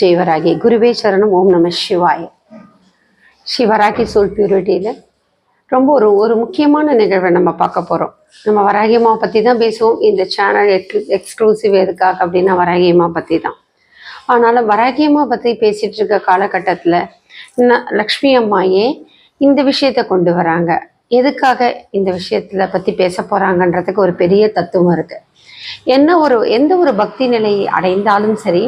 ஜெய்வராகி ஜெயவராகி குருவே சரணம் ஓம் நம சிவாய சிவராகி சோல் பியூரிட்டியில் ரொம்ப ஒரு ஒரு முக்கியமான நிகழ்வை நம்ம பார்க்க போகிறோம் நம்ம வராகியம்மா பற்றி தான் பேசுவோம். இந்த சேனல் எக்ஸ் எக்ஸ்க்ளூசிவ் எதுக்காக அப்படின்னா வராகியம்மா பற்றி தான். ஆனாலும் வராகியம்மா பற்றி பேசிகிட்டு இருக்க காலகட்டத்தில் லக்ஷ்மி அம்மாயே இந்த விஷயத்தை கொண்டு வராங்க? எதுக்காக இந்த விஷயத்தில் பற்றி பேச போகிறாங்கன்றதுக்கு ஒரு பெரிய தத்துவம் இருக்குது என்ன ஒரு எந்த ஒரு பக்தி நிலையை அடைந்தாலும் சரி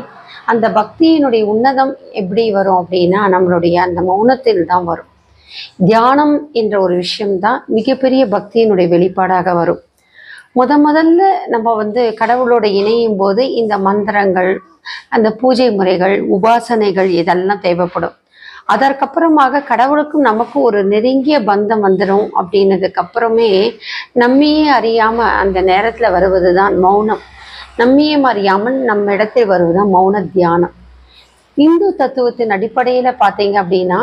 அந்த பக்தியினுடைய உன்னதம் எப்படி வரும் அப்படின்னா நம்மளுடைய அந்த மௌனத்தில் தான் வரும். தியானம் என்ற ஒரு விஷயம்தான் மிகப்பெரிய பக்தியினுடைய வெளிப்பாடாக வரும். முத முதல்ல நம்ம வந்து கடவுளோட இணையும் போது இந்த மந்திரங்கள் அந்த பூஜை முறைகள் உபாசனைகள் இதெல்லாம் தேவைப்படும். அதற்கப்புறமாக கடவுளுக்கும் நமக்கும் ஒரு நெருங்கிய பந்தம் வந்துடும் அப்படின்னதுக்கு அப்புறமே நம்மையே அறியாம அந்த நேரத்துல வருவது தான் மௌனம். நம்மையே அறியாமல் நம்ம இடத்தில் வருவதுதான் மௌன தியானம். இந்து தத்துவத்தின் அடிப்படையில பார்த்தீங்க அப்படின்னா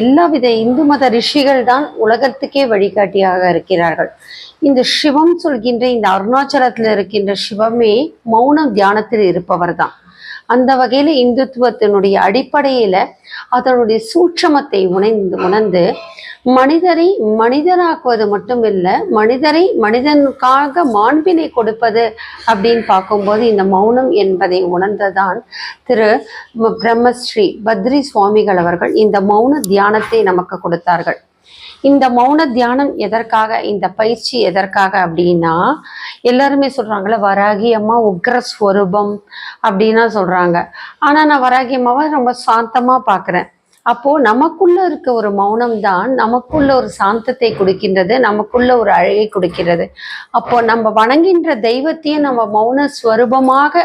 எல்லா வித இந்து மத ரிஷிகள் தான் உலகத்துக்கே வழிகாட்டியாக இருக்கிறார்கள். இந்த சிவம் சொல்கின்ற இந்த அருணாச்சலத்தில் இருக்கின்ற சிவமே மௌன தியானத்தில் இருப்பவர் தான் அந்த வகையில் இந்துத்துவத்தினுடைய அடிப்படையில் அதனுடைய சூட்சமத்தை உணர்ந்து உணர்ந்து மனிதரை மனிதராக்குவது மட்டும் இல்லை மனிதரை மனிதனுக்காக மாண்பினை கொடுப்பது அப்படின்னு பார்க்கும்போது இந்த மௌனம் என்பதை உணர்ந்ததான் திரு பிரம்மஸ்ரீ பத்ரி சுவாமிகள் அவர்கள் இந்த மௌன தியானத்தை நமக்கு கொடுத்தார்கள். இந்த மௌன தியானம் எதற்காக இந்த பயிற்சி எதற்காக அப்படின்னா எல்லாருமே சொல்றாங்கல்ல வராகி அம்மா உக்ர ஸ்வரூபம் அப்படின்னா சொல்றாங்க. ஆனா நான் வராகி அம்மாவை ரொம்ப சாந்தமா பாக்குறேன். அப்போ நமக்குள்ள இருக்க ஒரு மௌனம் தான் நமக்குள்ள ஒரு சாந்தத்தை கொடுக்கின்றது நமக்குள்ள ஒரு அழகை கொடுக்கிறது. அப்போ நம்ம வணங்கின்ற தெய்வத்தையும் நம்ம மௌன ஸ்வரூபமாக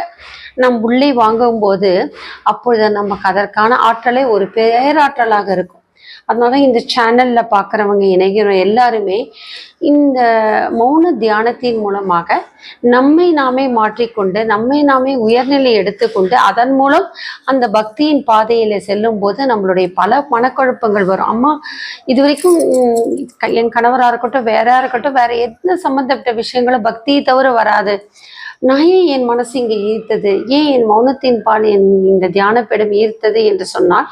நம் உள்ளே வாங்கும்போது அப்பொழுது நமக்கு அதற்கான ஆற்றலை ஒரு பேராற்றலாக இருக்கும். அதனால இந்த சேனல்ல பார்க்குறவங்க இணைகிறோம் எல்லாருமே இந்த மௌன தியானத்தின் மூலமாக நம்மை நாமே மாற்றிக்கொண்டு நம்மை நாமே உயர்நிலை எடுத்துக்கொண்டு அதன் மூலம் அந்த பக்தியின் பாதையில் செல்லும் போது நம்மளுடைய பல மனக்குழப்பங்கள் வரும். அம்மா இது வரைக்கும் உம், க- என் கணவராக இருக்கட்டும் வேறா இருக்கட்டும் வேற எந்த சம்மந்தப்பட்ட விஷயங்களும் பக்தியை தவிர வராது. நான் ஏன் என் மனசு இங்கே ஈர்த்தது ஏன் என் மௌனத்தின் பால் என் இந்த தியானப்பீடம் ஈர்த்தது என்று சொன்னால்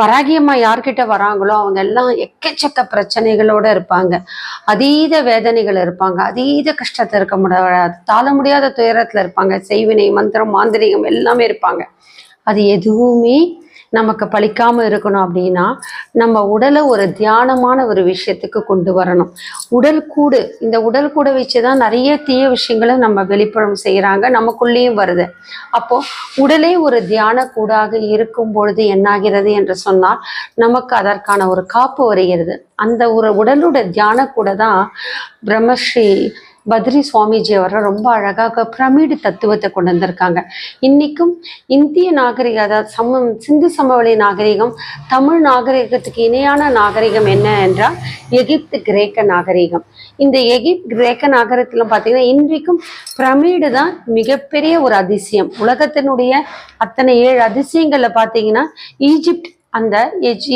வராகியம்மா யார்கிட்ட வராங்களோ அவங்க எல்லாம் எக்கச்சக்க பிரச்சனைகளோட இருப்பாங்க. அதீத வேதனைகள் இருப்பாங்க. அதீத கஷ்டத்தில் இருக்க முடியாது. தாழ முடியாத துயரத்துல இருப்பாங்க. செய்வினை மந்திரம் மாந்திரிகம் எல்லாமே இருப்பாங்க. அது எதுவுமே நமக்கு பழிக்காமல் இருக்கணும் அப்படின்னா நம்ம உடலை ஒரு தியானமான ஒரு விஷயத்துக்கு கொண்டு வரணும். உடல் கூடு இந்த உடல் கூடை வச்சு தான் நிறைய தீய விஷயங்களை நம்ம வெளிப்புறம் செய்கிறாங்க நமக்குள்ளேயும் வருது. அப்போ உடலே ஒரு தியான கூடாக இருக்கும் பொழுது என்னாகிறது என்று சொன்னால் நமக்கு அதற்கான ஒரு காப்பு வருகிறது. அந்த ஒரு உடலோட தியான கூட தான் பிரம்மஸ்ரீ பத்ரி சுவாமிஜி அவர்கள் ரொம்ப அழகாக பிரமிடு தத்துவத்தை கொண்டு வந்திருக்காங்க. இன்னைக்கும் இந்திய நாகரிக அதாவது சம சிந்து சமவெளி நாகரிகம் தமிழ் நாகரிகத்துக்கு இணையான நாகரிகம் என்ன என்றால் எகிப்து கிரேக்க நாகரிகம். இந்த எகிப்து கிரேக்க நாகரிகத்தில் பார்த்தீங்கன்னா இன்றைக்கும் பிரமிடு தான் மிகப்பெரிய ஒரு அதிசயம். உலகத்தினுடைய அத்தனை ஏழு அதிசயங்களில் பார்த்தீங்கன்னா ஈஜிப்ட் அந்த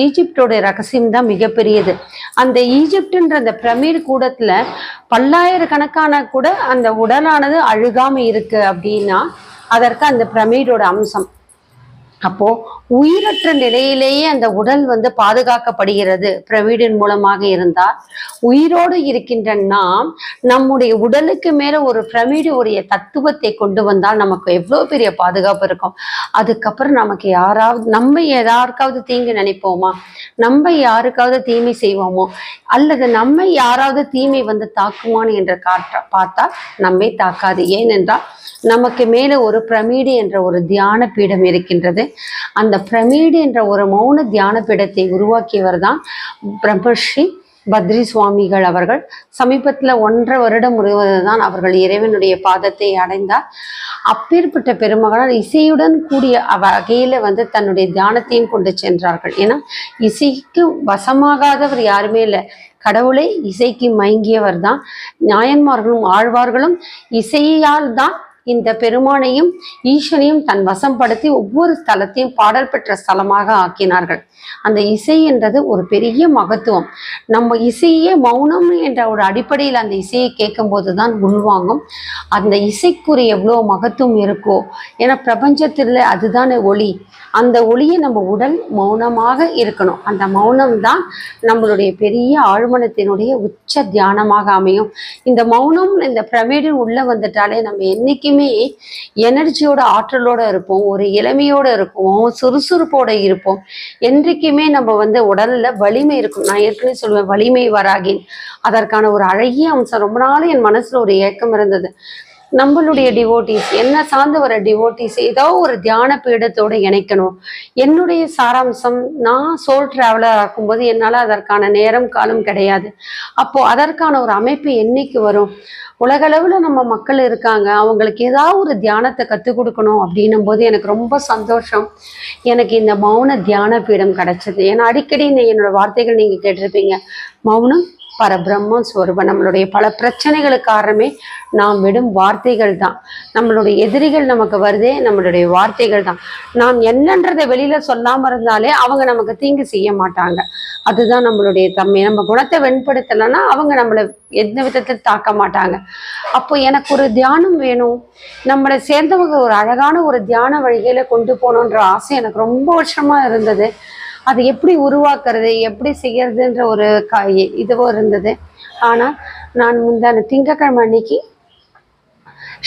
ஈஜிப்டோட ரகசியம் தான் மிகப்பெரியது. அந்த ஈஜிப்டுன்ற அந்த பிரமிடு கூடத்துல பல்லாயிரக்கணக்கான கூட அந்த உடலானது அழுகாம இருக்கு அப்படின்னா அதற்கு அந்த பிரமிடோட அம்சம். அப்போ உயிரற்ற நிலையிலேயே அந்த உடல் வந்து பாதுகாக்கப்படுகிறது பிரவீடின் மூலமாக இருந்தால். உயிரோடு இருக்கின்ற நாம் நம்முடைய உடலுக்கு மேல ஒரு பிரமிடு உடைய தத்துவத்தை கொண்டு வந்தால் நமக்கு எவ்வளவு பெரிய பாதுகாப்பு இருக்கும். அதுக்கப்புறம் நமக்கு யாராவது நம்ம யாருக்காவது தீங்கு நினைப்போமா? நம்ம யாருக்காவது தீமை செய்வோமோ? அல்லது நம்ம யாராவது தீமை வந்து தாக்குமான்னு என்ற காற்ற பார்த்தா நம்மை தாக்காது. ஏனென்றால் நமக்கு மேலே ஒரு பிரமிடு என்ற ஒரு தியான பீடம் இருக்கின்றது. அந்த பிரமிடு என்ற ஒரு மௌன தியான பீடத்தை உருவாக்கியவர் தான் பிரம்மஸ்ரீ பத்ரி சுவாமிகள் அவர்கள். சமீபத்தில் ஒன்றரை வருடம் முழுவதுதான் அவர்கள் இறைவனுடைய பாதத்தை அடைந்தார். அப்பேற்பட்ட பெருமகனால் இசையுடன் கூடிய வகையில் வந்து தன்னுடைய தியானத்தையும் கொண்டு சென்றார்கள். ஏன்னா இசைக்கு வசமாகாதவர் யாருமே இல்லை. கடவுளே இசைக்கு மயங்கியவர் தான். நாயன்மார்களும் ஆழ்வார்களும் இசையால் தான் இந்த பெருமானையும் ஈசனையும் தன் வசம்படுத்தி ஒவ்வொரு ஸ்தலத்தையும் பாடல் பெற்ற ஸ்தலமாக ஆக்கினார்கள். அந்த இசை என்றது ஒரு பெரிய மகத்துவம். நம்ம இசையே மௌனம் என்ற ஒரு அடிப்படையில் அந்த இசையை கேட்கும்போது தான் உள்வாங்கும். அந்த இசைக்குரிய எவ்வளோ மகத்துவம் இருக்கோ ஏன்னா பிரபஞ்சத்தில் அதுதானே ஒளி. அந்த ஒளியை நம்ம உடல் மௌனமாக இருக்கணும். அந்த மௌனம் தான் நம்மளுடைய பெரிய ஆழ்மனத்தினுடைய உச்ச தியானமாக அமையும். இந்த மௌனம் இந்த பிரமிடின் உள்ள வந்துட்டாலே நம்ம என்னைக்குமே எனர்ஜியோட ஆற்றலோட இருப்போம் ஒரு இளமையோட இருப்போம் சுறுசுறுப்போட இருப்போம். என்றைக்குமே நம்ம வந்து உடல்ல வலிமை இருக்கும். நான் ஏற்கனவே சொல்லுவேன் வலிமை வராகின். அதற்கான ஒரு அழகிய அம்சம். ரொம்ப நாள் என் மனசுல ஒரு ஏக்கம் இருந்தது. நம்மளுடைய டிவோட்டிஸ் என்ன சார்ந்து வர டிவோட்டிஸ் ஏதோ ஒரு தியான பீடத்தோட இணைக்கணும். என்னுடைய சாராம்சம் நான் சோல் டிராவலர் ஆக்கும்போது என்னால் அதற்கான நேரம் காலம் கிடையாது. அப்போ அதற்கான ஒரு அமைப்பு என்னைக்கு வரும்? உலகளவில் நம்ம மக்கள் இருக்காங்க. அவங்களுக்கு ஏதாவது ஒரு தியானத்தை கற்றுக் கொடுக்கணும் அப்படின்னும் போது எனக்கு ரொம்ப சந்தோஷம். எனக்கு இந்த மௌன தியான பீடம் கிடைச்சது. ஏன்னா அடிக்கடி என்னோடய என்னோட வார்த்தைகள் நீங்கள் கேட்டிருப்பீங்க. மௌனம் பரபிரம்ம ஸ்வரூபம் நம்மளுடைய பல பிரச்சனைகளுக்கு காரணமே நாம் விடும் வார்த்தைகள் தான். நம்மளுடைய எதிரிகள் நமக்கு வருதே நம்மளுடைய வார்த்தைகள் தான். நாம் என்னன்றதை வெளியில சொல்லாம இருந்தாலே அவங்க நமக்கு தீங்கு செய்ய மாட்டாங்க. அதுதான் நம்மளுடைய தன்மை. நம்ம குணத்தை வெண்படுத்தலைன்னா அவங்க நம்மளை எந்த விதத்தில் தாக்க மாட்டாங்க. அப்போ எனக்கு ஒரு தியானம் வேணும். நம்மளை சேர்ந்தவங்க ஒரு அழகான ஒரு தியான வழிகையில கொண்டு போகணுன்ற ஆசை எனக்கு ரொம்ப வருஷமா இருந்தது. அது எப்படி உருவாக்குறது எப்படி செய்யறதுன்ற ஒரு காய் இதுவோ இருந்தது. ஆனால் நான் முந்தான திங்கக்கிழமை அன்னைக்கு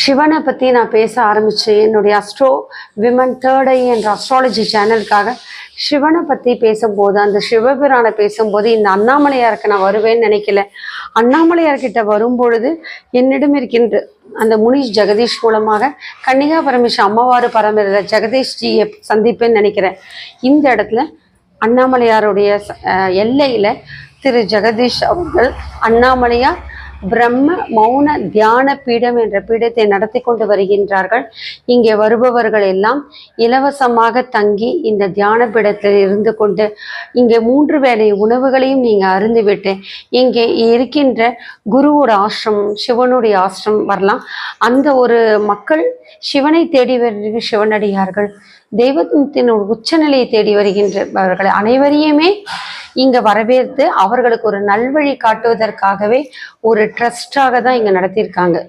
சிவனை பற்றி நான் பேச ஆரம்பித்தேன் என்னுடைய அஸ்ட்ரோ விமன் தேர்ட் ஐ என்ற அஸ்ட்ராலஜி சேனலுக்காக சிவனை பற்றி பேசும்போது அந்த சிவபிரானை பேசும்போது இந்த அண்ணாமலையாருக்கு நான் வருவேன்னு நினைக்கல. அண்ணாமலையார்கிட்ட வரும்பொழுது என்னிடம் இருக்கின்ற அந்த முனிஷ் ஜெகதீஷ் மூலமாக கன்னிகா பரமேஷ் அம்மாவாறு பரமேஸ்வர ஜெகதீஷ் ஜியை சந்திப்பேன்னு நினைக்கிறேன். இந்த இடத்துல அண்ணாமலையாருடைய எல்லையில் திரு ஜெகதீஷ் அவர்கள் அண்ணாமலையார் பிரம்ம மௌன தியான பீடம் என்ற பீடத்தை நடத்தி கொண்டு வருகின்றார்கள். இங்கே வருபவர்கள் எல்லாம் இலவசமாக தங்கி இந்த தியான பீடத்தில் இருந்து கொண்டு இங்கே மூன்று வேளை உணவுகளையும் நீங்கள் அருந்துவிட்டு இங்கே இருக்கின்ற குருவோட ஆசிரமம் சிவனுடைய ஆசிரமம் வரலாம். அந்த ஒரு மக்கள் சிவனை தேடி வருகிற சிவனடியார்கள். தெய்வத்தின் ஒரு உச்சநிலையை தேடி வருகின்றவர்கள் அனைவரையுமே இங்க வரவேற்று அவர்களுக்கு ஒரு நல்வழி காட்டுவதற்காகவே ஒரு ட்ரஸ்டாக தான் இங்க நடத்தியிருக்காங்க.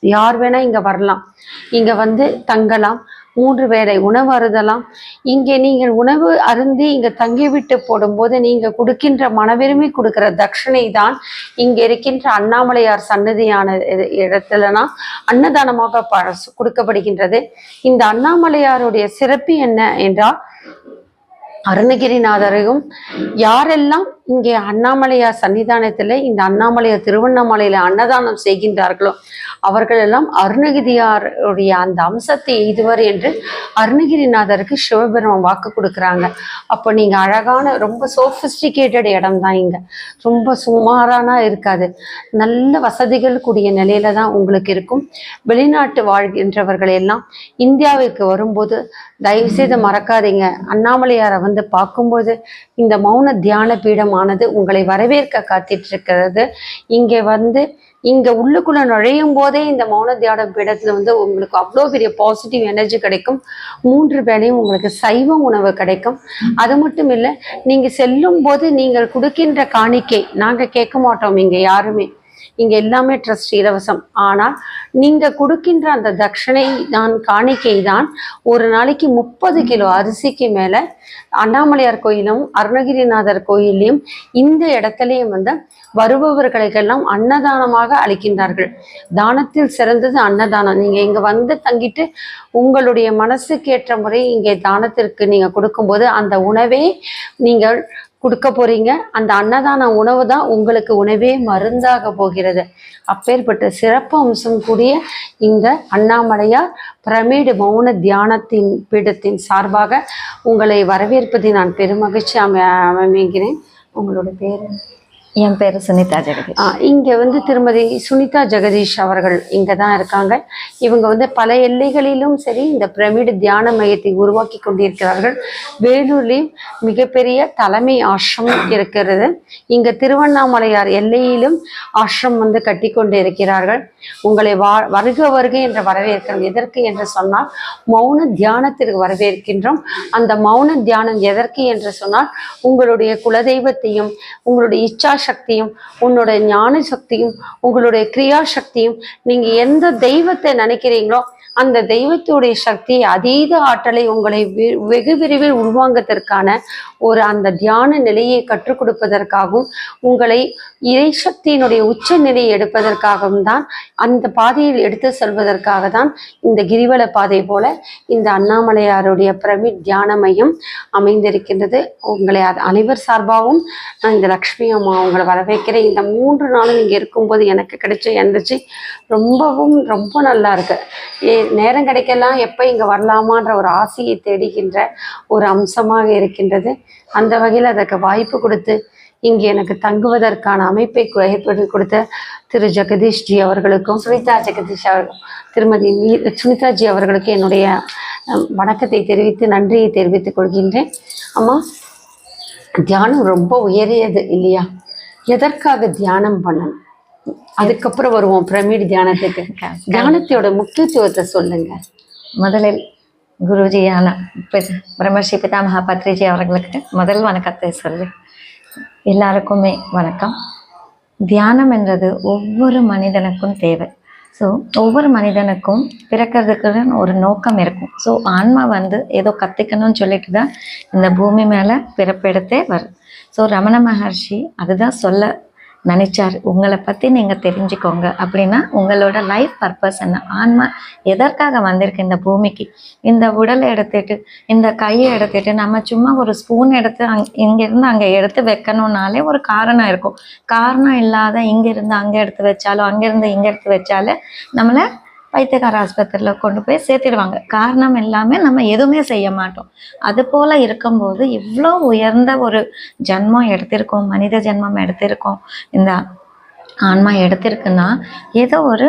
யார் வேணா இங்க வரலாம். இங்க வந்து தங்கலாம். மூன்று வேளை உணவு அருதலாம். இங்கே நீங்கள் உணவு அருந்தி இங்கே தங்கிவிட்டு போடும்போது நீங்கள் கொடுக்கின்ற மனவிரும்பி கொடுக்கிற தட்சணை தான் இங்கே இருக்கின்ற அண்ணாமலையார் சன்னதியான இடத்துலனா அன்னதானமாக ப- கொடுக்கப்படுகின்றது. இந்த அண்ணாமலையாருடைய சிறப்பு என்ன என்றால் அருணகிரிநாதரையும் யாரெல்லாம் இங்கே அண்ணாமலையார் சன்னிதானத்தில் இந்த அண்ணாமலையார் திருவண்ணாமலையில் அன்னதானம் செய்கின்றார்களோ அவர்களெல்லாம் அருணகிரியாருடைய அந்த அம்சத்தை எய்துவர் என்று அருணகிரிநாதருக்கு சிவபெருமான் வாக்கு கொடுக்குறாங்க. அப்போ நீங்கள் அழகான ரொம்ப சோஃபிஸ்டிகேட்டட் இடம் தான் இங்கே. ரொம்ப சுமாரானா இருக்காது. நல்ல வசதிகள் கூடிய நிலையில தான் உங்களுக்கு இருக்கும். வெளிநாட்டு வாழ்கின்றவர்கள் எல்லாம் இந்தியாவிற்கு வரும்போது தயவு செய்து மறக்காதீங்க. அண்ணாமலையாரை வந்து பார்க்கும்போது இந்த மௌன தியான பீடம் ஆனது உங்களை வரவேற்க காத்திட்டு இருக்கிறது இங்கே வந்து இங்கே உள்ளுக்குள்ளே நுழையும் போதே இந்த மௌன தியான பீடத்தில் வந்து உங்களுக்கு அவ்வளோ பெரிய பாசிட்டிவ் எனர்ஜி கிடைக்கும். மூன்று வேளையும் உங்களுக்கு சைவ உணவு கிடைக்கும். அது மட்டும் இல்லை நீங்கள் செல்லும் போது நீங்கள் கொடுக்கின்ற காணிக்கை நாங்கள் கேட்க மாட்டோம் இங்கே யாருமே. இங்க எல்லாமே ட்ரஸ்ட் இலவசம். ஆனால் நீங்க கொடுக்கின்ற அந்த தட்சணை தான் காணிக்கை தான் ஒரு நாளைக்கு முப்பது கிலோ அரிசிக்கு மேல அண்ணாமலையார் கோயிலும் அருணகிரிநாதர் கோயிலையும் இந்த இடத்துலையும் வந்து வருபவர்களுக்கெல்லாம் அன்னதானமாக அளிக்கின்றார்கள். தானத்தில் சிறந்தது அன்னதானம். நீங்க இங்க வந்து தங்கிட்டு உங்களுடைய மனசுக்கு ஏற்ற முறை இங்கே தானத்திற்கு நீங்க கொடுக்கும்போது அந்த உணவே நீங்கள் கொடுக்க போறீங்க. அந்த அன்னதான உணவு தான் உங்களுக்கு உணவே மருந்தாக போகிறது. அப்பேற்பட்ட சிறப்பு அம்சம் கூடிய இந்த அண்ணாமலையார் பிரமிடு மௌன தியானத்தின் பீடத்தின் சார்பாக உங்களை வரவேற்பதை நான் பெருமகிழ்ச்சி அமை அமைகிறேன் உங்களோட பேர் என் பேர் சுனிதா ஜெகதீஷ். இங்கே வந்து திருமதி சுனிதா ஜெகதீஷ் அவர்கள் இங்கே தான் இருக்காங்க. இவங்க வந்து பல எல்லைகளிலும் சரி இந்த பிரமிடு தியான மையத்தை உருவாக்கி கொண்டிருக்கிறார்கள். வேலூர்லேயும் மிகப்பெரிய தலைமை ஆசிரமம் இருக்கிறது. இங்கே திருவண்ணாமலையார் எல்லையிலும் ஆசிரமம் வந்து கட்டி கொண்டு இருக்கிறார்கள். உங்களை வா வருக வருக என்று வரவேற்கிறோம். எதற்கு என்று சொன்னால் மௌன தியானத்திற்கு வரவேற்கின்றோம். அந்த மௌன தியானம் எதற்கு என்று சொன்னால் உங்களுடைய குலதெய்வத்தையும் உங்களுடைய இச்சா சக்தியும் உன்னோட ஞான சக்தியும் உங்களுடைய கிரியா சக்தியும் நீங்க எந்த தெய்வத்தை நினைக்கிறீங்களோ அந்த தெய்வத்துடைய சக்தி அதீத ஆற்றலை உங்களை வெகு விரைவில் உள்வாங்கத்திற்கான ஒரு அந்த தியான நிலையை கற்றுக் கொடுப்பதற்காகவும் உங்களை இறை சக்தியினுடைய உச்ச நிலையை எடுப்பதற்காகவும் தான் அந்த பாதையில் எடுத்து செல்வதற்காக தான் இந்த கிரிவல பாதை போல இந்த அண்ணாமலையாருடைய பிரமிட் தியான மையம் அமைந்திருக்கின்றது. உங்களை அனைவர் சார்பாகவும் நான் இந்த லக்ஷ்மி அம்மா உங்களை வரவேற்கிறேன். இந்த மூன்று நாளும் இங்கே இருக்கும்போது எனக்கு கிடைச்ச எனர்ஜி ரொம்பவும் ரொம்ப நல்லா இருக்கு. ஏ நேரம் கிடைக்கலாம் எப்போ இங்கே வரலாமான்ற ஒரு ஆசையை தேடுகின்ற ஒரு அம்சமாக இருக்கின்றது. அந்த வகையில் அதற்கு வாய்ப்பு கொடுத்து இங்கே எனக்கு தங்குவதற்கான அமைப்பை ஏற்படுத்தி கொடுத்த திரு ஜெகதீஷ்ஜி அவர்களுக்கும் சுனிதா ஜெகதீஷ் அவர்கள் திருமதி சுனிதாஜி அவர்களுக்கும் அவர்களுக்கு என்னுடைய வணக்கத்தை தெரிவித்து நன்றியை தெரிவித்துக் கொள்கின்றேன். அம்மா தியானம் ரொம்ப உயரியது இல்லையா? எதற்காக தியானம் பண்ணணும்? அதுக்கப்புறம் வருவோம் பிரமிட் தியானத்துக்கு. தியானத்தோட முக்கியத்துவத்தை சொல்லுங்க. முதலில் குருஜியான பிரம்மர்ஷி பிதாமகா பத்ரிஜி அவர்களுக்கு முதல் வணக்கத்தை சொல்லி. எல்லாருக்குமே வணக்கம். தியானம் என்றது ஒவ்வொரு மனிதனுக்கும் தேவை. ஸோ ஒவ்வொரு மனிதனுக்கும் பிறக்கிறதுக்கு ஒரு நோக்கம் இருக்கும். ஸோ ஆன்மா வந்து ஏதோ கற்றுக்கணும்னு சொல்லிட்டு தான் இந்த பூமி மேலே பிறப்பெடுத்தே வருது ஸோ ரமண மகர்ஷி அதுதான் சொல்ல நினைச்சார். உங்களை பற்றி நீங்கள் தெரிஞ்சுக்கோங்க. அப்படின்னா உங்களோட லைஃப் பர்பஸ் என்ன? ஆன்மா எதற்காக வந்திருக்கு இந்த பூமிக்கு? இந்த உடலை எடுத்துட்டு இந்த கையை எடுத்துட்டு நம்ம சும்மா ஒரு ஸ்பூன் எடுத்து அங் இங்கேருந்து அங்கே எடுத்து வைக்கணும்னாலே ஒரு காரணம் இருக்கும். காரணம் இல்லாத இங்கேருந்து அங்கே எடுத்து வச்சாலும் அங்கேருந்து இங்கே எடுத்து வச்சாலே நம்மளை பைத்தியக்கார ஆஸ்பத்திரியில் கொண்டு போய் சேர்த்திடுவாங்க. காரணம் எல்லாமே நம்ம எதுவுமே செய்ய மாட்டோம். அது போல் இருக்கும்போது இவ்வளோ உயர்ந்த ஒரு ஜென்மம் எடுத்திருக்கோம் மனித ஜென்மம் எடுத்திருக்கோம். இந்த ஆன்மா எடுத்திருக்குன்னா ஏதோ ஒரு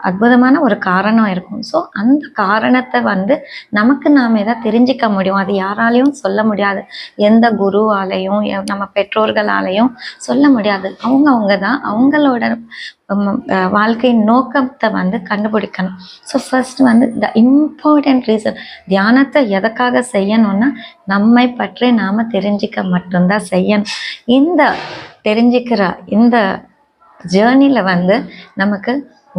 அற்புதமான ஒரு காரணம் இருக்கும். ஸோ அந்த காரணத்தை வந்து நமக்கு நாம் எதை தெரிஞ்சிக்க முடியும்? அது யாராலையும் சொல்ல முடியாது. எந்த குருவாலையும் எ- நம்ம பெற்றோர்களாலையும் சொல்ல முடியாது. அவங்க அவங்க தான் அவங்களோட வாழ்க்கையின் நோக்கத்தை வந்து கண்டுபிடிக்கணும். ஸோ ஃபர்ஸ்ட் வந்து த இம்பார்ட்டன்ட் ரீசன் தியானத்தை எதுக்காக செய்யணும்னா நம்மை பற்றி நாம் தெரிஞ்சிக்க மட்டும்தான் செய்யணும். இந்த தெரிஞ்சுக்கிற இந்த ஜேர்னியில் வந்து நமக்கு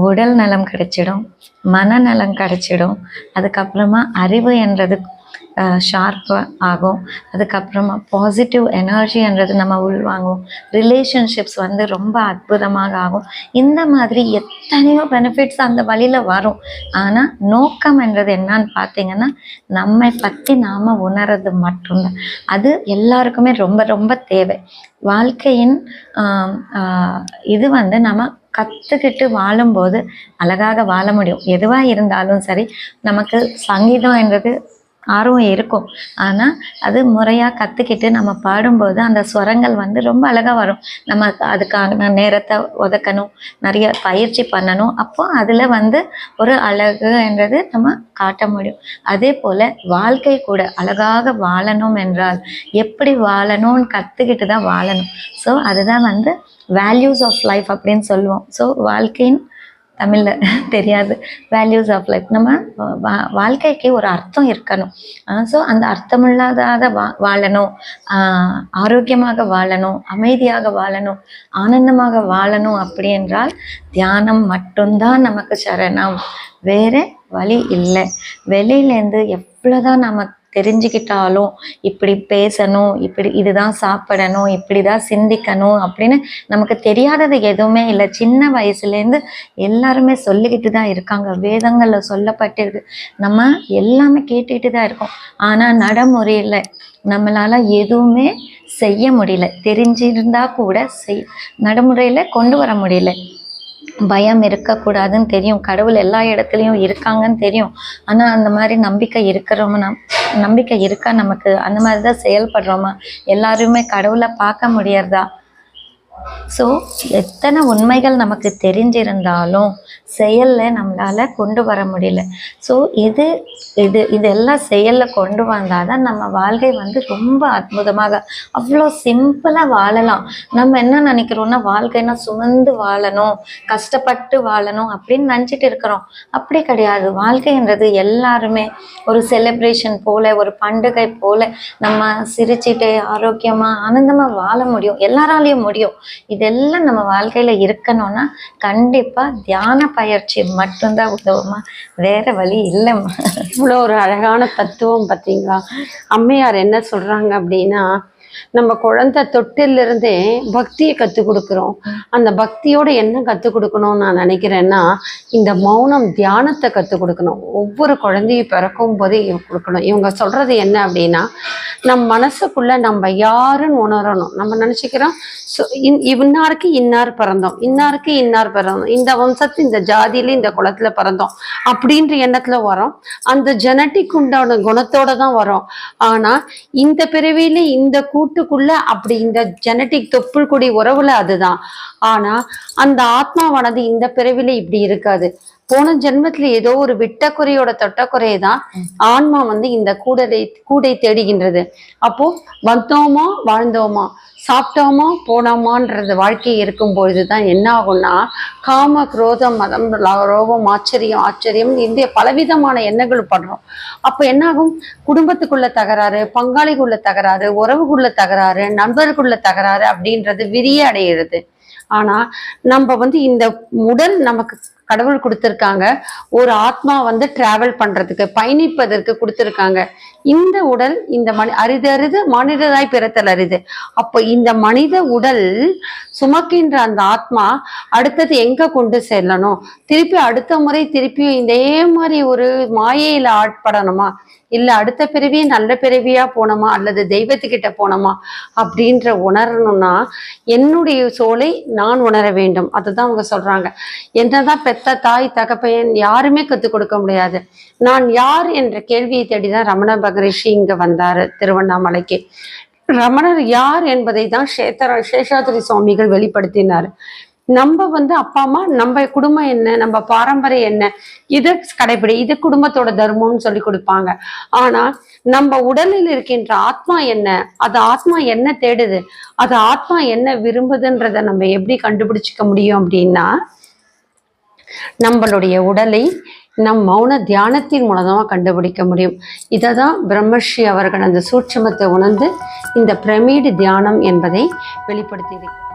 உடல் நலம் கிடைச்சிடும் மனநலம் கிடைச்சிடும். அதுக்கப்புறமா அறிவு என்றது ஷார்ப்பாக ஆகும். அதுக்கப்புறமா பாசிட்டிவ் எனர்ஜின்றது நம்ம உள்வாங்குவோம் ரிலேஷன்ஷிப்ஸ் வந்து ரொம்ப அற்புதமாக ஆகும். இந்த மாதிரி எத்தனையோ பெனிஃபிட்ஸ் அந்த வழியில் வரும். ஆனால் நோக்கம் என்றது என்னன்னு பார்த்தீங்கன்னா நம்மை பற்றி நாம் உணர்றது மட்டும்தான். அது எல்லாருக்குமே ரொம்ப ரொம்ப தேவை. வாழ்க்கையின் இது வந்து நம்ம கற்றுக்கிட்டு வாழும்போது அழகாக வாழ முடியும். எதுவாக இருந்தாலும் சரி நமக்கு சங்கீதம் என்றது ஆர்வம் இருக்கும். ஆனால் அது முறையாக கற்றுக்கிட்டு நம்ம பாடும்போது அந்த ஸ்வரங்கள் வந்து ரொம்ப அழகாக வரும். நம்ம அதுக்கான நேரத்தை ஒதுக்கணும் நிறைய பயிற்சி பண்ணணும். அப்போ அதில் வந்து ஒரு அழகு என்றது நம்ம காட்ட முடியும். அதே போல் வாழ்க்கை கூட அழகாக வாழணும் என்றால் எப்படி வாழணும்னு கற்றுக்கிட்டு தான் வாழணும். ஸோ அதுதான் வந்து வேல்யூஸ் ஆஃப் லைஃப் அப்படின்னு சொல்லுவோம். ஸோ வாழ்க்கையின் தமிழில் தெரியாது. வேல்யூஸ் ஆஃப் லைஃப் நம்ம வா- வாழ்க்கைக்கு ஒரு அர்த்தம் இருக்கணும். ஸோ அந்த அர்த்தமில்லாத வா வாழணும். ஆரோக்கியமாக வாழணும். அமைதியாக வாழணும். ஆனந்தமாக வாழணும் அப்படி என்றால் தியானம் மட்டும்தான் நமக்கு சரணம் வேறு வழி இல்லை. வெளியிலேருந்து எவ்வளோதான் நமக்கு தெரிஞ்சுக்கிட்டாலும் இப்படி பேசணும் இப்படி இதுதான் சாப்பிடணும் இப்படி தான் சிந்திக்கணும் அப்படின்னு நமக்கு தெரியாதது எதுவுமே இல்லை. சின்ன வயசுலேருந்து எல்லாருமே சொல்லிக்கிட்டு தான் இருக்காங்க. வேதங்களில் சொல்லப்பட்டிருக்கு. நம்ம எல்லாமே கேட்டுக்கிட்டு தான் இருக்கோம். ஆனால் நடைமுறையில் நம்மளால் எதுவுமே செய்ய முடியல. தெரிஞ்சிருந்தா கூட செய் நடைமுறையில் கொண்டு வர முடியல. பயம் இருக்கக்கூடாதுன்னு தெரியும். கடவுள் எல்லா இடத்துலையும் இருக்காங்கன்னு தெரியும். ஆனால் அந்த மாதிரி நம்பிக்கை இருக்கிறோமா நம் நம்பிக்கை இருக்கா நமக்கு? அந்த மாதிரி தான் செயல்படுறோமா? எல்லாருமே கடவுளை பார்க்க முடியறதா? ஸோ எத்தனை உண்மைகள் நமக்கு தெரிஞ்சிருந்தாலும் செயலில் நம்மளால் கொண்டு வர முடியல. ஸோ இது இது இதெல்லாம் செயலில் கொண்டு வந்தால் தான் நம்ம வாழ்க்கை வந்து ரொம்ப அற்புதமாக அவ்வளோ சிம்பிளாக வாழலாம். நம்ம என்ன நினைக்கிறோம்னா வாழ்க்கைனா சுமந்து வாழணும் கஷ்டப்பட்டு வாழணும் அப்படின்னு நினச்சிட்டு இருக்கிறோம். அப்படி கிடையாது. வாழ்க்கைன்றது எல்லாருமே ஒரு செலிப்ரேஷன் போல் ஒரு பண்டிகை போல் நம்ம சிரிச்சிட்டு ஆரோக்கியமாக ஆனந்தமாக வாழ முடியும். எல்லாராலையும் முடியும். இதெல்லாம் நம்ம வாழ்க்கையில் இருக்கணும்னா கண்டிப்பாக தியான பயிற்சி மட்டும்தான் உதவுமா? வேற வழி இல்லைம்மா. இவ்வளோ ஒரு அழகான தத்துவம் பார்த்தீங்களா அம்மையார் என்ன சொல்றாங்க அப்படின்னா நம்ம குழந்தை தொட்டிலிருந்தே பக்தியை கற்றுக் கொடுக்குறோம். அந்த பக்தியோட என்ன கற்றுக் கொடுக்கணும்னு நான் நினைக்கிறேன்னா இந்த மௌனம் தியானத்தை கற்றுக் கொடுக்கணும். ஒவ்வொரு குழந்தையும் பிறக்கும் போதே கொடுக்கணும். இவங்க சொல்றது என்ன அப்படின்னா நம் மனசுக்குள்ள நம்ம யாருன்னு உணரணும். நம்ம நினச்சிக்கிறோம் ஸோ இன்னாருக்கு இன்னார் பிறந்தோம். இன்னாருக்கு இன்னார் பிறந்தோம். இந்த வம்சத்து இந்த ஜாதியில இந்த குளத்துல பிறந்தோம் அப்படின்ற எண்ணத்துல வரோம். அந்த ஜெனட்டிக் உண்டான குணத்தோட தான் வரோம். ஆனா இந்த பிறவியில இந்த கூட்டுக்குள்ள அப்படி இந்த ஜெனட்டிக் தொப்புள் கொடி உறவுல அதுதான். ஆனா அந்த ஆத்மாவானது இந்த பிறவில இப்படி இருக்காது. போன ஜென்மத்துல ஏதோ ஒரு விட்டக்குறையோட தொட்டக்குறையை தான் ஆன்மா வந்து இந்த கூடலை கூடை தேடுகின்றது. அப்போ வந்தோமா வாழ்ந்தோமா? சாப்பிட்டோமா போனோமான்றது வாழ்க்கை இருக்கும் பொழுதுதான் என்ன ஆகும்னா காம குரோதம் மதம் லா- ரோகம் ஆச்சரியம் ஆச்சரியம் இந்த பலவிதமான எண்ணங்கள் படுறோம். அப்போ என்ன ஆகும் குடும்பத்துக்குள்ள தகராறு பங்காளிக்குள்ள தகராறு உறவுக்குள்ள தகராறு நண்பருக்குள்ள தகராறு அப்படின்றது விரிய அடையிறது. ஆனால் நம்ம வந்து இந்த உடல் நமக்கு கடவுள் கொடுத்துருக்காங்க. ஒரு ஆத்மா வந்து டிராவல் பண்ணுறதுக்கு பயணிப்பதற்கு கொடுத்துருக்காங்க. இந்த உடல் இந்த மனி அரிது அரிது மனிதராய் பிறத்தல் அரிது. அப்போ இந்த மனித உடல் சுமக்கின்ற அந்த ஆத்மா அடுத்தது எங்க கொண்டு செல்லணும்? திருப்பி அடுத்த முறை திருப்பியும் இதே மாதிரி ஒரு மாயையில ஆட்படணுமா? இல்ல அடுத்த பிறவி நல்ல பிறவியா போனோமா அல்லது தெய்வத்துக்கிட்ட போனோமா அப்படின்ற உணரணும்னா என்னுடைய சோலை நான் உணர வேண்டும். அதுதான் அவங்க சொல்றாங்க. என்னதான் பெத்த தாய் தகப்பையன் யாருமே கத்துக் கொடுக்க முடியாது. நான் யார் என்ற கேள்வியை தேடிதான் ரமண மகரிஷி இங்க வந்தாரு திருவண்ணாமலைக்கு. ரமணர் யார் என்பதை தான் சேத்தர சேஷாதிரி சுவாமிகள் வெளிப்படுத்தினார். நம்ம வந்து அப்பா அம்மா நம்ம குடும்பம் என்ன நம்ம பாரம்பரியம் என்ன இதை கடைபிடி இது குடும்பத்தோட தர்மம்னு சொல்லி கொடுப்பாங்க. ஆனா நம்ம உடலில் இருக்கின்ற ஆத்மா என்ன அது ஆத்மா என்ன தேடுது அது ஆத்மா என்ன விரும்புதுன்றத நம்ம எப்படி கண்டுபிடிச்சிக்க முடியும் அப்படின்னா நம்மளுடைய உடலை நம் மௌன தியானத்தின் மூலமாக கண்டுபிடிக்க முடியும். இதை தான் பிரம்மஸ்ரீ அவர்கள் அந்த சூட்சுமத்தை உணர்ந்து இந்த பிரமிடு தியானம் என்பதை வெளிப்படுத்தியிருக்கிறார்.